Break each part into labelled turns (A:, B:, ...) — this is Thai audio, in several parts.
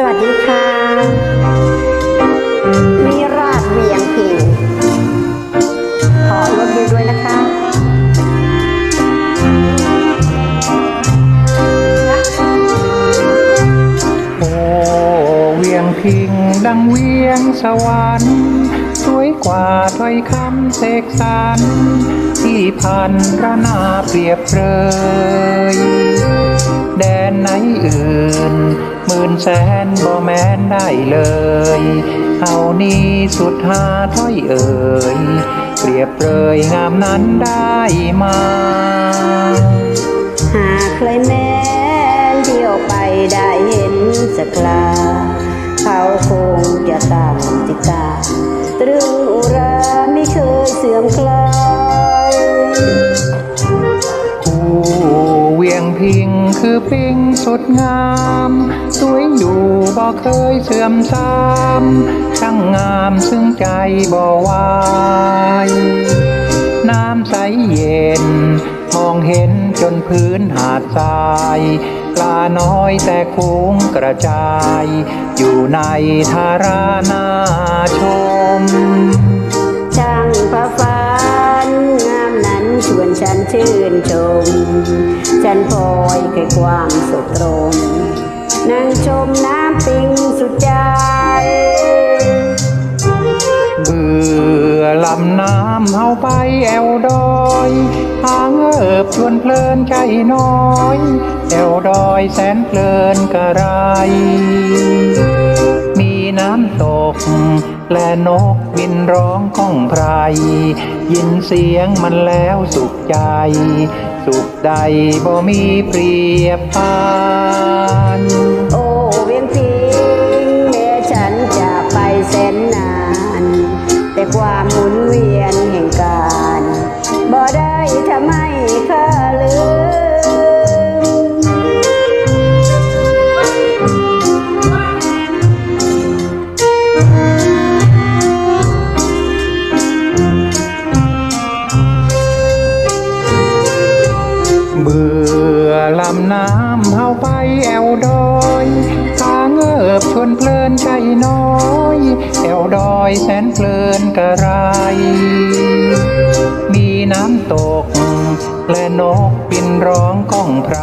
A: สวัสดีค่ะวิราชเวียงพิงขอรถดูด้วยนะคะ
B: โอ้เวียงพิงดังเวียงสวรรค์สวยกว่าถ้อยคำเสกสรรที่พันระนาเปรียบเลย แดนไหนอื่นหมื่นแสนบ่แม้นได้เลย เอานี้สุดหาถ้อยเอ่ย เปรียบเลยงามนั้นได้มา
A: หากเคยแม้นเที่ยวไปได้เห็นสักลา เขาคงจะตามติดตาตรึง
B: ดงาม สวยอยู่บ่เคยเสื่อมทรามช่างงามซึ่งใจบ่วายน้ำใสเย็น มองเห็นจนพื้นหาดทรายปลาน้อยแต่คุ้งกระจาย อยู่ในทารานาชม
A: ช่างพระฟ้า ฉันชื่นชม ฉันพลอยแก่ความสุขตรงนั่งชมน้ำปิงสุดใจ
B: เบื่อลำน้ำเฮาไปแอวดอยหางเอิบชวนเพลินใจน้อย แอวดอยแสนเพลินกระไรำตก และนกบินร้องก้องไพรยินเสียงมันแล้วสุขใจ สุขใดบ่มีเปรียบปาน
A: น้ำ
B: เฮาไปแอวดอยทางเอิบชวนเพลินใจน้อย แอวดอยแสนเพลินกระไร มีน้ำตก และนกบินร้องก้องไพร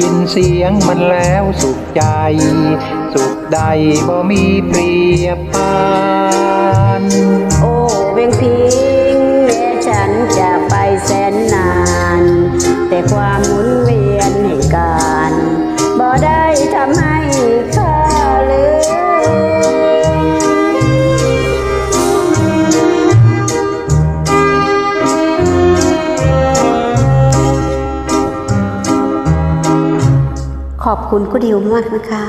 B: ยินเสียงมันแล้วสุขใจ สุขใดบ่มีเปรียบปาน
A: ขอบคุณคุณดิวมากนะคะ